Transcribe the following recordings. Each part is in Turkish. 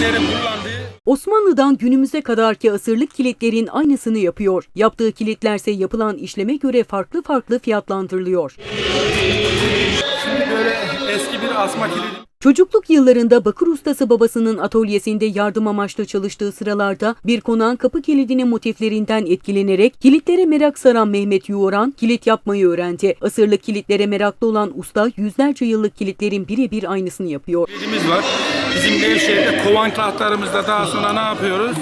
ebeveynlerin kullandığı Osmanlı'dan günümüze kadarki asırlık kilitlerin aynısını yapıyor. Yaptığı kilitlerse yapılan işleme göre farklı farklı fiyatlandırılıyor. böyle eski bir asma kilidi. Çocukluk yıllarında bakır ustası babasının atölyesinde yardım amaçlı çalıştığı sıralarda bir konağın kapı kilidinin motiflerinden etkilenerek kilitlere merak saran Mehmet Yuğuran kilit yapmayı öğrendi. Asırlık kilitlere meraklı olan usta yüzlerce yıllık kilitlerin birebir aynısını yapıyor. Kilidimiz var. Bizim Nevşehir'de kovan tahtlarımızda daha sonra ne yapıyoruz?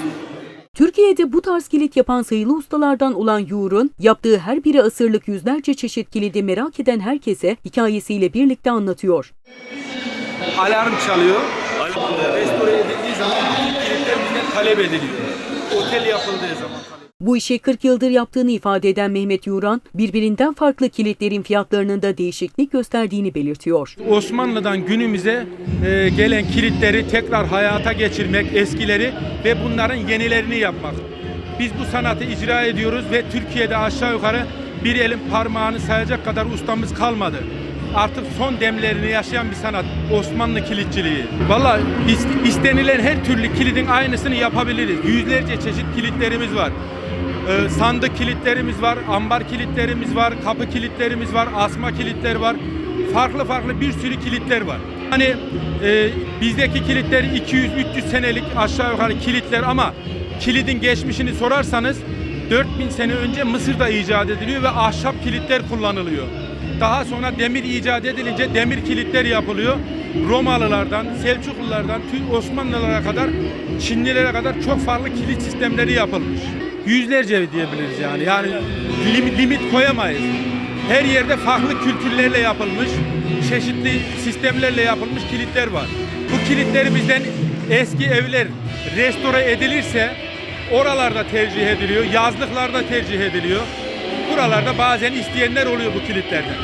Türkiye'de bu tarz kilit yapan sayılı ustalardan olan Yuğur'un yaptığı her biri asırlık yüzlerce çeşit kilidi merak eden herkese hikayesiyle birlikte anlatıyor. Alarm çalıyor. Restore edildiği zaman kilitler bizden talep ediliyor. Otel yapıldığı zaman Bu işi 40 yıldır yaptığını ifade eden Mehmet Yuğran, birbirinden farklı kilitlerin fiyatlarının da değişiklik gösterdiğini belirtiyor. Osmanlı'dan günümüze e, gelen kilitleri tekrar hayata geçirmek, eskileri ve bunların yenilerini yapmak. Biz bu sanatı icra ediyoruz ve Türkiye'de aşağı yukarı bir elin parmağını sayacak kadar ustamız kalmadı. Artık son demlerini yaşayan bir sanat Osmanlı kilitçiliği. Valla is- istenilen her türlü kilidin aynısını yapabiliriz. Yüzlerce çeşit kilitlerimiz var. Ee, sandık kilitlerimiz var, ambar kilitlerimiz var, kapı kilitlerimiz var, asma kilitler var. Farklı farklı bir sürü kilitler var. Hani e, bizdeki kilitler 200-300 senelik aşağı yukarı kilitler ama kilidin geçmişini sorarsanız 4000 sene önce Mısır'da icat ediliyor ve ahşap kilitler kullanılıyor. Daha sonra demir icat edilince demir kilitler yapılıyor. Romalılardan, Selçuklulardan, Osmanlılara kadar, Çinlilere kadar çok farklı kilit sistemleri yapılmış. Yüzlerce diyebiliriz yani. Yani lim- limit koyamayız. Her yerde farklı kültürlerle yapılmış, çeşitli sistemlerle yapılmış kilitler var. Bu kilitlerimizden eski evler restore edilirse oralarda tercih ediliyor, yazlıklarda tercih ediliyor. Buralarda bazen isteyenler oluyor bu kilitlerden.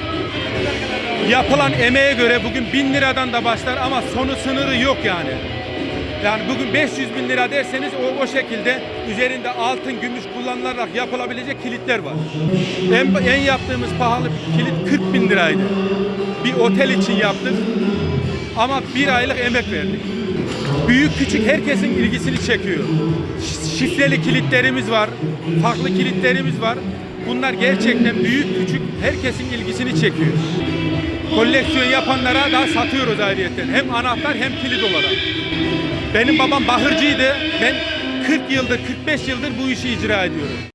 Yapılan emeğe göre bugün bin liradan da başlar ama sonu sınırı yok yani. Yani bugün 500 bin lira derseniz o, o şekilde üzerinde altın, gümüş kullanılarak yapılabilecek kilitler var. En, en yaptığımız pahalı kilit 40 bin liraydı. Bir otel için yaptık ama bir aylık emek verdik. Büyük küçük herkesin ilgisini çekiyor. Şifreli kilitlerimiz var, farklı kilitlerimiz var. Bunlar gerçekten büyük küçük herkesin ilgisini çekiyor. Koleksiyon yapanlara da satıyoruz ayrıyeten. Hem anahtar hem kilit olarak. Benim babam bahırcıydı. Ben 40 yıldır, 45 yıldır bu işi icra ediyorum.